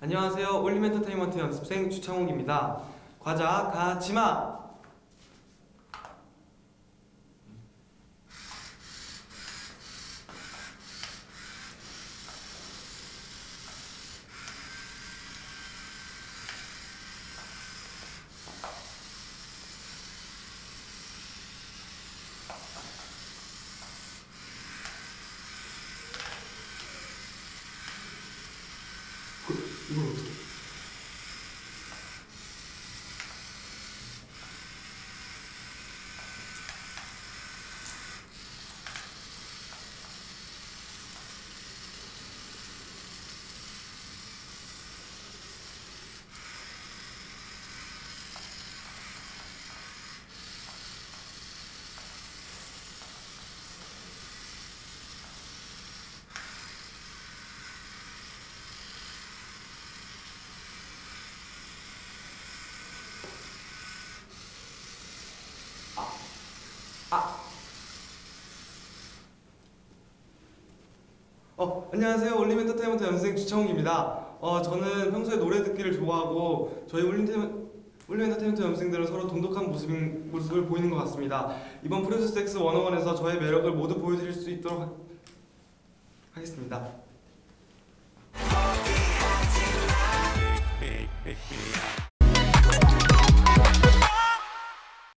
안녕하세요. 올림 엔터테인먼트 연습생 주창욱입니다. 과자 가지마. 이 걸 어떻게? 어, 안녕하세요. 올림 엔터테인먼트 연습생 주창욱입니다. 어, 저는 평소에 노래 듣기를 좋아하고 저희 올림 올림 엔터테인먼트 연습생들은 서로 돈독한 모습인, 모습을 보이는 것 같습니다. 이번 프로듀스 X 101에서 저의 매력을 모두 보여드릴 수 있도록 하, 하겠습니다.